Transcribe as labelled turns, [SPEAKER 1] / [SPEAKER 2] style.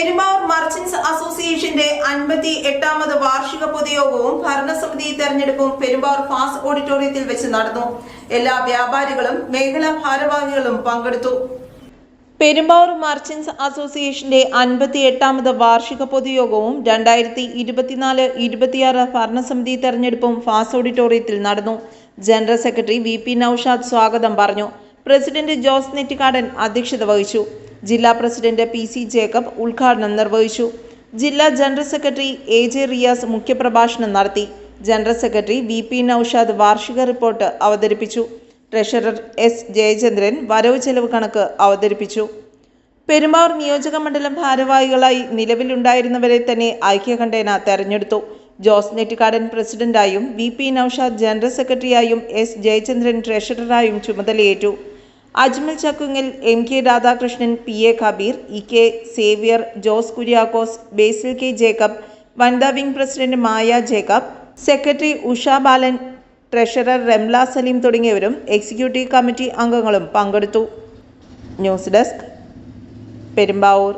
[SPEAKER 1] Perumbavoor merchants അസോസിയേഷന്റെ അൻപത്തി എട്ടാമത് വാർഷിക പൊതുയോഗവും ഭരണസമിതി തെരഞ്ഞെടുപ്പും പെരുമ്പാവൂർ ഫാസ് ഓഡിറ്റോറിയത്തിൽ വെച്ച് നടന്നു. എല്ലാ വ്യാപാരികളും മേഖലാ ഭാരവാഹികളും പങ്കെടുത്തു. പെരുമ്പാവൂർ മർച്ചന്റ്സ് അസോസിയേഷന്റെ അൻപത്തി എട്ടാമത് വാർഷിക പൊതുയോഗവും രണ്ടായിരത്തി ഇരുപത്തിനാല് ഇരുപത്തിയാറ് ഭരണസമിതി തെരഞ്ഞെടുപ്പും ഫാസ് ഓഡിറ്റോറിയത്തിൽ നടന്നു. General secretary V P Naushad സ്വാഗതം പറഞ്ഞു. പ്രസിഡന്റ് ജോസ് നെറ്റിക്കാടൻ അധ്യക്ഷത വഹിച്ചു. ജില്ലാ പ്രസിഡന്റ് പി സി ജേക്കബ് ഉദ്ഘാടനം നിർവഹിച്ചു. ജില്ലാ general secretary A J Riyas മുഖ്യപ്രഭാഷണം നടത്തി. General secretary V P Naushad വാർഷിക റിപ്പോർട്ട് അവതരിപ്പിച്ചു. ട്രഷറർ എസ് ജയചന്ദ്രൻ വരവ് ചെലവ് കണക്ക് അവതരിപ്പിച്ചു. പെരുമ്പാവൂർ നിയോജക മണ്ഡലം ഭാരവാഹികളായി നിലവിലുണ്ടായിരുന്നവരെ തന്നെ ഐക്യകണ്ഠേന തെരഞ്ഞെടുത്തു. ജോസ് നെറ്റിക്കാടൻ പ്രസിഡന്റായും വി പി നൌഷാദ് ജനറൽ സെക്രട്ടറിയായും എസ് ജയചന്ദ്രൻ ട്രഷററായും ചുമതലയേറ്റു. Ajmal Chakkungal M K Radhakrishnan P A Kabeer E K Xavier Jose Kuriakose Basil K Jacob വനിതാ wing president Maya Jacob secretary Usha Balan treasurer Ramla Saleem തുടങ്ങിയവരും എക്സിക്യൂട്ടീവ് കമ്മിറ്റി അംഗങ്ങളും പങ്കെടുത്തു. News desk Perumbavoor.